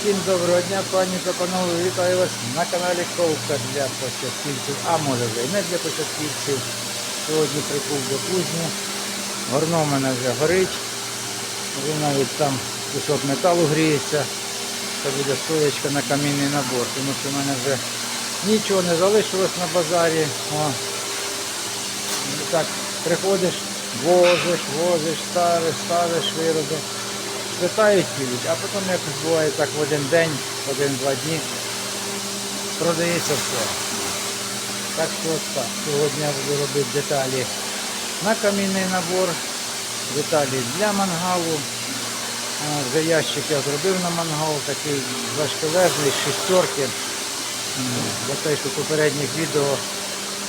Всім доброго дня, пані та вітаю вас на каналі Ковка для початківців, а може вже і не для початківців. Сьогодні прикув до кузні. Горно в мене вже горить. Вже навіть там кусок металу гріється. Це буде стоячка на камінний набор, тому що в мене вже нічого не залишилось на базарі. О. Так, приходиш, возиш, возиш, ставиш, ставиш вироби. Питають підуть, а потім якось буває так в один день, в один-два дні продається все. Так що от так. Сьогодні я буду робити деталі на камінний набор, деталі для мангалу. Вже ящик я зробив на мангал, такий важколезний, з шістерки. Бо те, що попередніх відео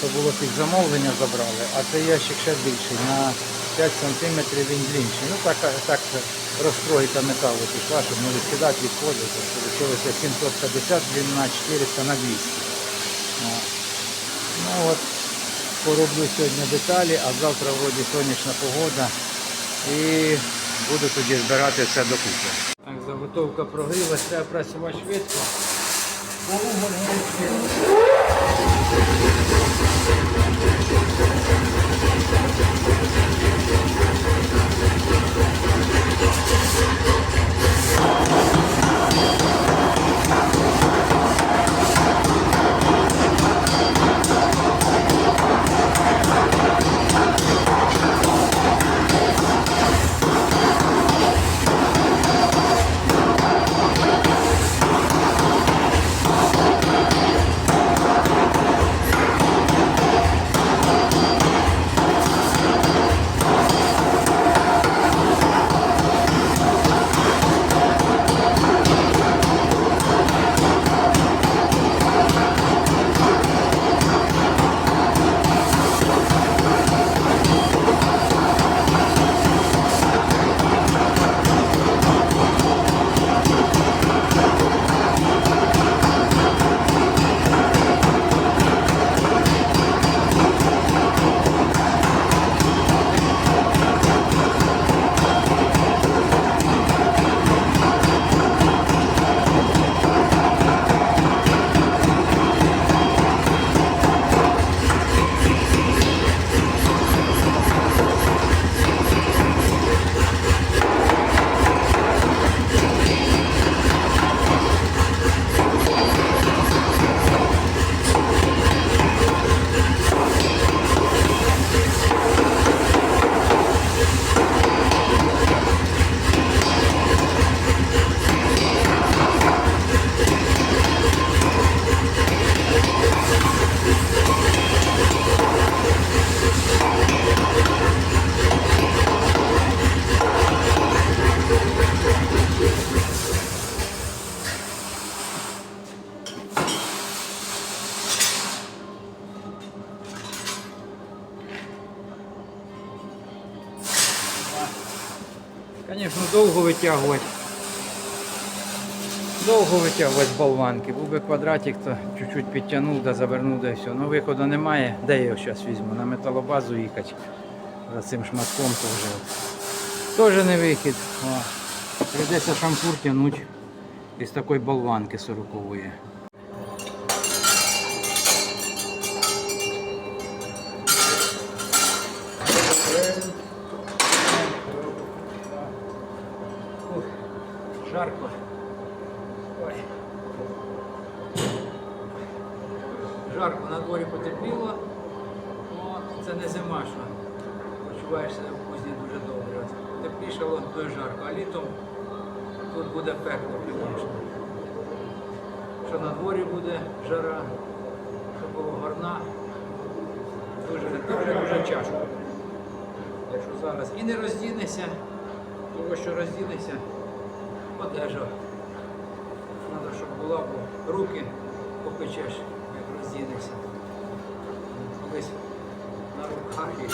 то було під замовлення забрали, а цей ящик ще більший, на 5 см він длінший. Ну так, так розстройка металу пішла, щоб не відкидати, відходити. Получилося 750 длина, 400 на 200. Ну от, пороблю сьогодні деталі, а завтра вроді сонячна погода і буду тоді збирати все докупи. Так, заготовка прогрілася, треба працювати швидко. Бо уголь Звісно, довго витягувати. Довго витягувати болванки. Був би квадратик, то чуть-чуть підтягнув, да завернув, да і все. Ну виходу немає. Де я його зараз візьму? На металобазу їхати. За цим шматком то вже. Теж не вихід. О. Прийдеться шампур тягнути із такої болванки сорокової. Жарко на дворі потепліло. От, це не зима, що почуваєшся в кузні дуже добре. Теплішало, то жарко, а літом тут буде пекло, звісно. Що на дворі буде жара, що було горна, дуже, дуже, дуже тяжко. Якщо зараз і не роздінешся, того, що роздінешся, одежа. Треба, щоб була, бо руки попечеш, роздінешся. Колись на руках і,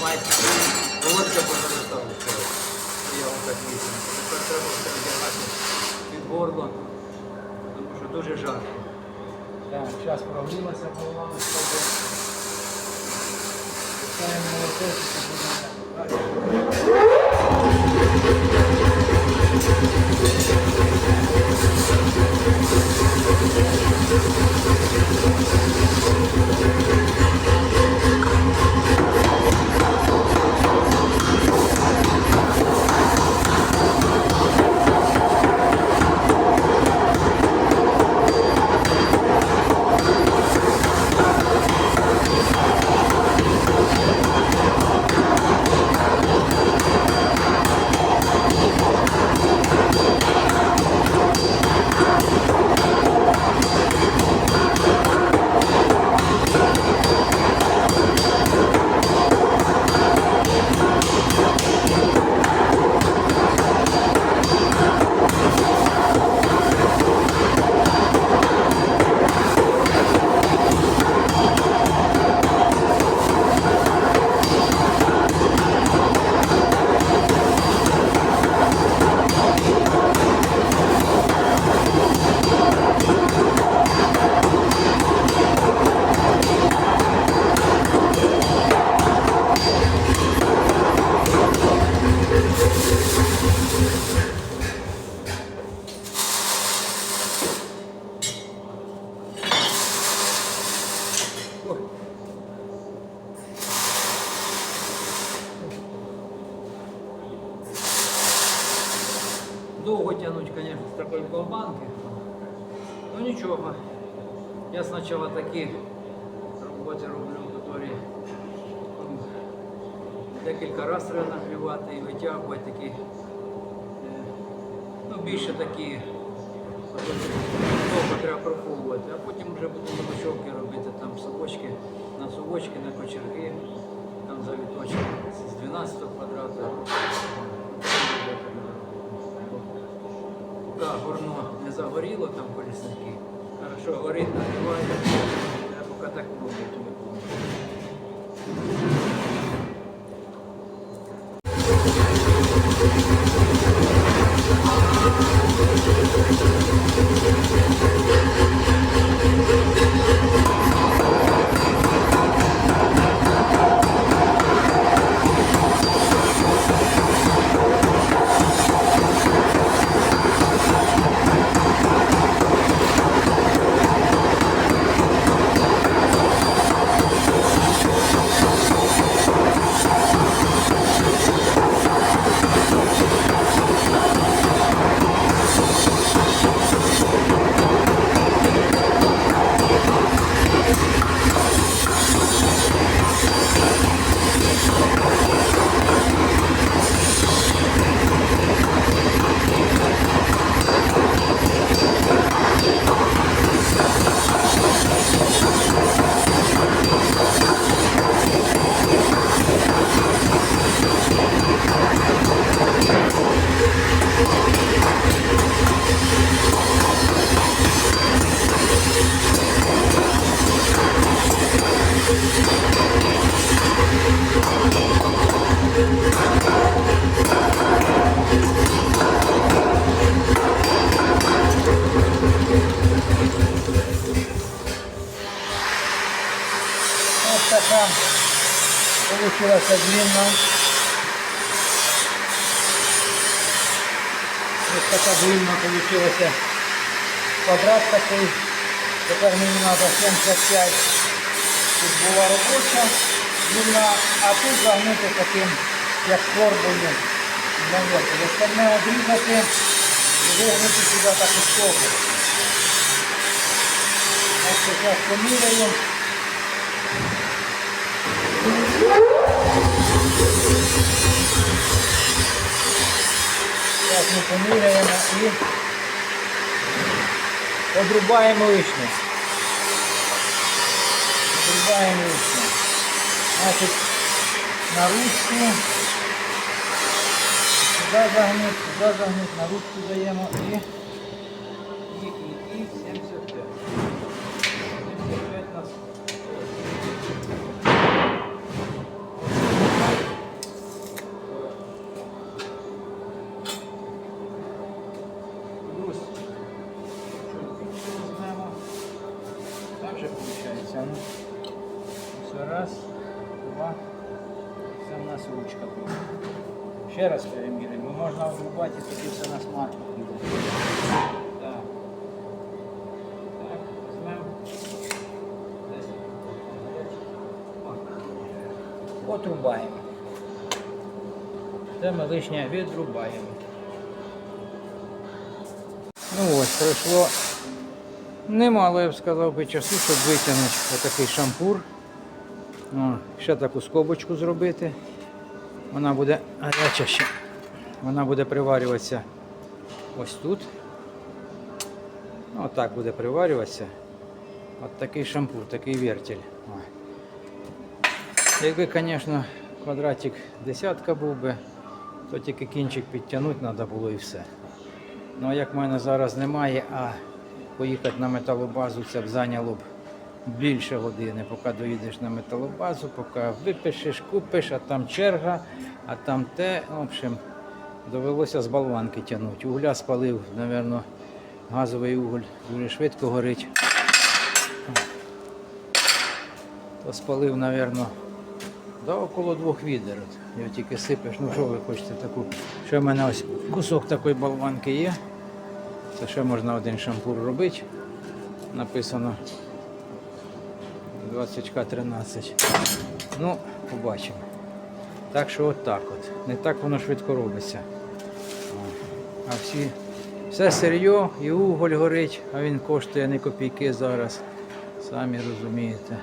на. Я вам так вісім. Тепер треба все під горло, тому що дуже жарко. Так, час прогрілася голова. Молоточок, і будемо далі. довго декілька разів треба нагрівати і витягувати такі. е, Ну, більше такі довго треба проховувати, а потім вже буду мелочовки робити, там совочки, на совочки, на кочерги, там завіточки з 12 квадрата. Поки горно не загоріло, там колісники, хорошо горить, нагріває, я поки так роблю. Thank you. Така длинна получилась квадрат такий. Тепер мені треба 75. Тут була робоча длина, а тут загнути таким, як корбою наверх. Остальне обрізати і вигнути сюди таку стопу. Ось зараз поміряю. Зараз ми поміряємо і одрубаємо лишнє. Обрубаємо лишнє. Значить, на ручку. Сюди загнуть, сюди загнуть, на ручку даємо і, Можна обрубати, все на смарку. Так. Так, візьмемо. Десь. Отрубаємо. Це ми лишнє відрубаємо. Ну ось, пройшло немало, я б сказав би, часу, щоб витягнути отакий шампур. О, ще таку скобочку зробити. Вона буде гаряча ще. Вона буде приварюватися ось тут. Отак буде приварюватися. От такий шампур, такий вертель. Якби, звісно, квадратик десятка був би, то тільки кінчик підтягнути треба було і все. Ну а як в мене зараз немає, а поїхати на металобазу це б зайняло б більше години, поки доїдеш на металобазу, поки випишеш, купиш, а там черга, а там те. В общем, довелося з болванки тягнути. Угля спалив, мабуть, газовий уголь дуже швидко горить. То спалив, мабуть, до около двох відер. Його тільки сипеш, ну що ви хочете таку. Ще в мене ось кусок такої болванки є. Це ще можна один шампур робити. Написано 20К13. Ну, побачимо. Так що от так от. Не так воно швидко робиться. А всі Все сирьо, і уголь горить, а він коштує не копійки зараз. Самі розумієте.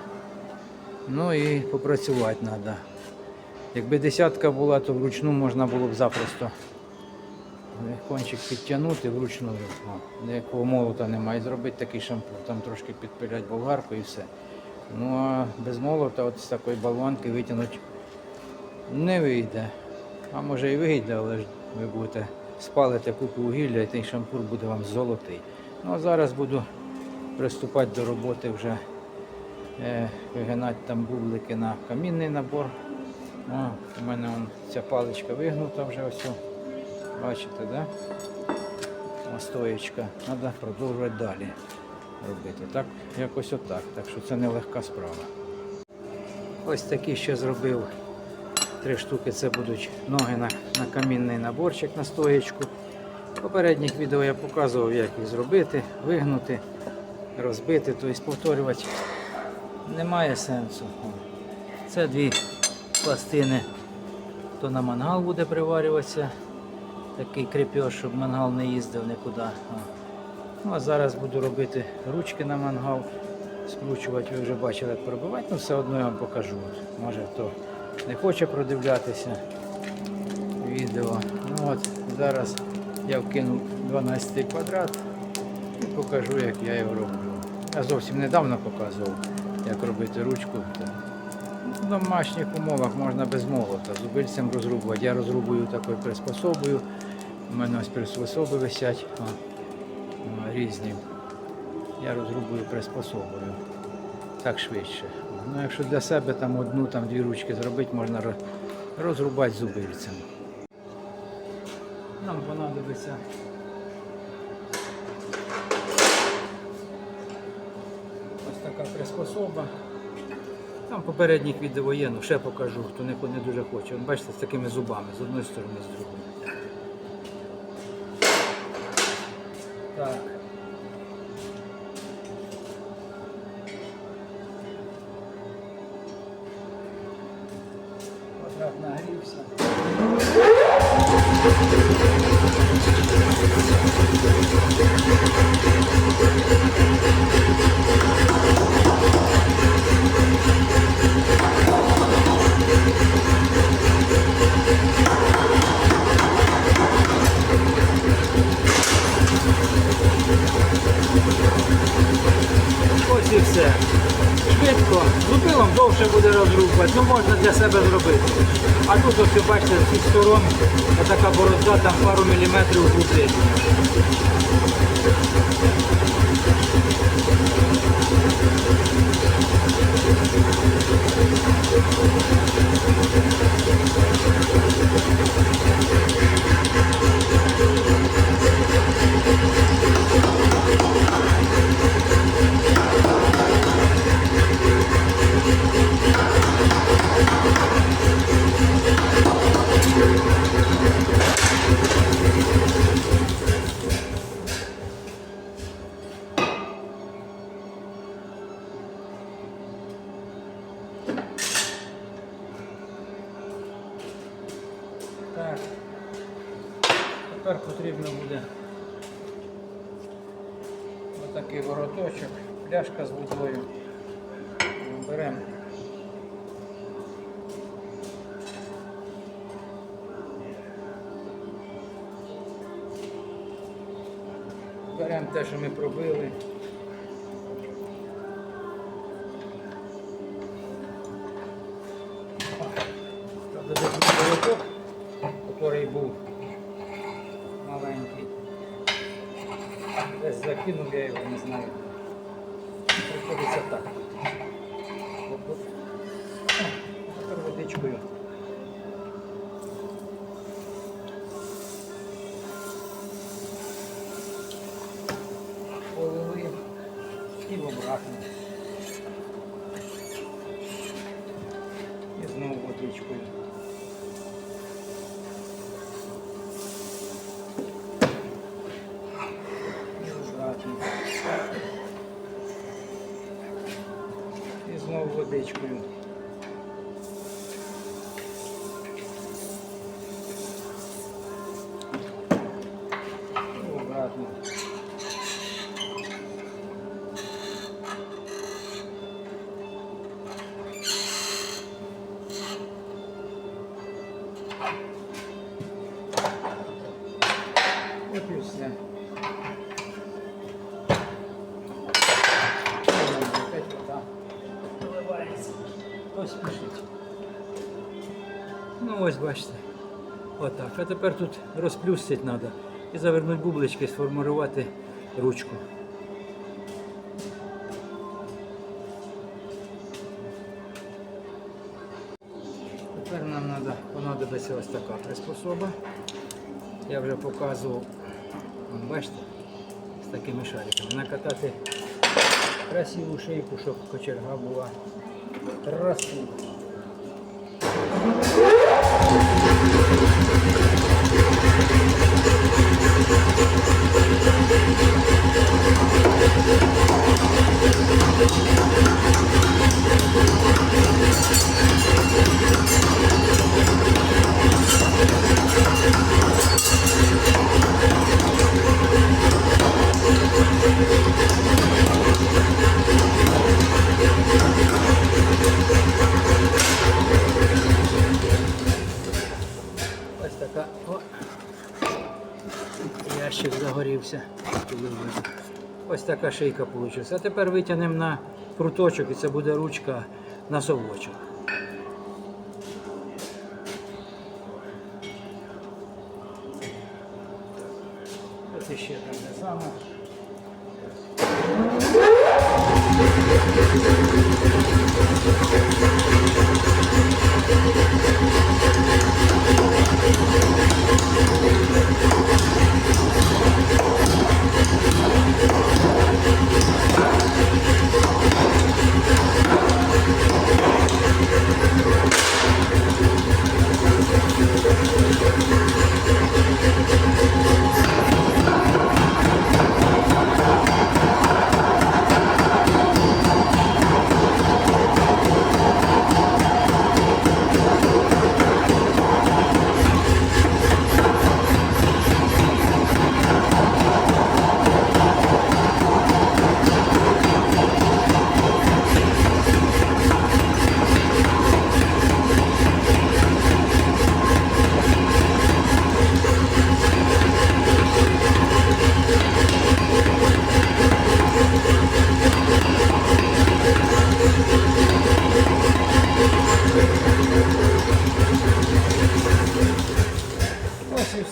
Ну і попрацювати треба. Якби десятка була, то вручну можна було б запросто кончик підтягнути вручну. О, Ніякого молота немає. Зробити такий шампур, там трошки підпилять болгарку і все. Ну а без молота от з такої болванки витягнути не вийде. А може і вийде, але ж ви будете спалити купу вугілля і той шампур буде вам золотий. Ну а зараз буду приступати до роботи вже е, вигинати там бублики на камінний набор. О, у мене вон, ця паличка вигнута вже ось. Бачите, да? Стоєчка. Треба продовжувати далі робити. Так, якось отак. Так що це не легка справа. Ось такі ще зробив. Три штуки це будуть ноги на, на камінний наборчик на стоєчку. В попередніх відео я показував, як їх зробити, вигнути, розбити, тобто повторювати немає сенсу. Це дві пластини, то на мангал буде приварюватися. Такий крепеж, щоб мангал не їздив нікуди. Ну а зараз буду робити ручки на мангал, скручувати, ви вже бачили, як пробивати, ну все одно я вам покажу. Може хто не хоче продивлятися відео. Ну от Зараз я вкину 12 квадрат і покажу, як я його роблю. Я зовсім недавно показував, як робити ручку. В домашніх умовах можна без молота, зубильцем розрубувати. Я розрубую такою приспособою. У мене ось приспособи висять о, о, різні. Я розрубую приспособою. Так швидше. Ну, якщо для себе там одну, там дві ручки зробити, можна розрубати зубильцем. Нам понадобиться ось така приспособа. Там попередніх відео є, ну ще покажу, хто не, не дуже хоче. Бачите, з такими зубами, з одної сторони, з другої. Так. Себе зробити. А тут ось бачите, з усіх сторон така борозда, там пару міліметрів глибини. Беремо те, що ми пробили. Був який був маленький. Десь закинув я його, не знаю. Приходиться так. І в обратно. Все. Опять вода виливається. Хтось. Ну ось бачите. Отак. А тепер тут розплюстити треба. І завернути бублички, сформувати ручку. Тепер нам треба понадобиться ось така приспособа. Я вже показував, бачите, з такими шариками. Накатати красиву шейку, щоб кочерга була красива. Шийка вийшла. А тепер витягнемо на круточок і це буде ручка на совочок. Це ще так те саме.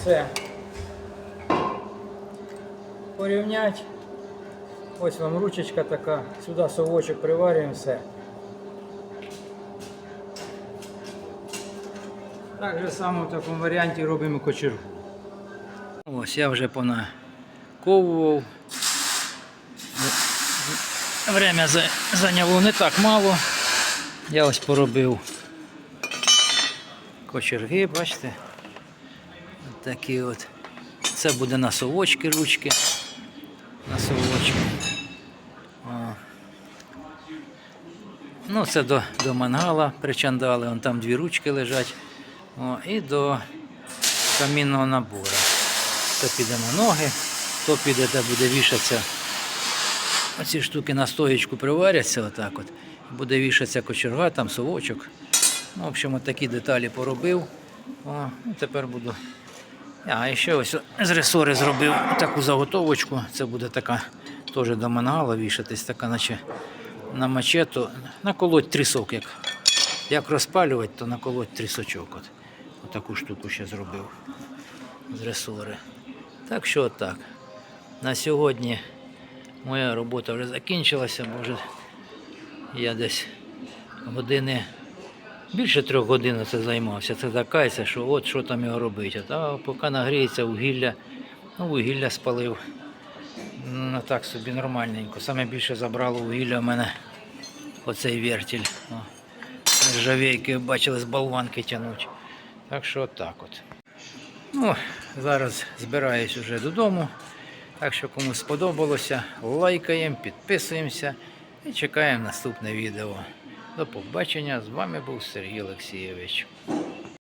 Все. Порівнять. Ось вам ручечка така. Сюди совочок приварюємо все. Так же само в такому варіанті робимо кочергу. Ось я вже понаковував. Время за- зайняло не так мало. Я ось поробив кочерги, бачите. Такі от. Це буде на совочки ручки. На. О. Ну, це до, до мангала причандали, вон там дві ручки лежать. О, і до камінного набору. То піде на ноги, то піде, де буде вішатися. Оці штуки на стоєчку приваряться отак от. Буде вішатися кочерга, там совочок. Ну, в общем, от такі деталі поробив. О, ну, тепер буду. А, і ще ось з ресори зробив таку заготовочку. Це буде така теж до мангала вішатись, така наче на мачету. Наколоть трісок. Як, як розпалювати, то наколоть трісочок. От. Отаку штуку ще зробив з ресори. Так що так. На сьогодні моя робота вже закінчилася, бо вже я десь години Більше трьох годин це займався. Це такається, що от що там його робити. Та поки нагріється вугілля, ну вугілля спалив. Ну так собі нормальненько. Саме більше забрало вугілля в мене оцей вертіль. Ржавейки бачили з болванки тянуть. Так що так от. Ну, зараз збираюсь уже додому. Так що кому сподобалося, лайкаємо, підписуємося і чекаємо наступне відео. До побачення. З вами був Сергій Олексійович.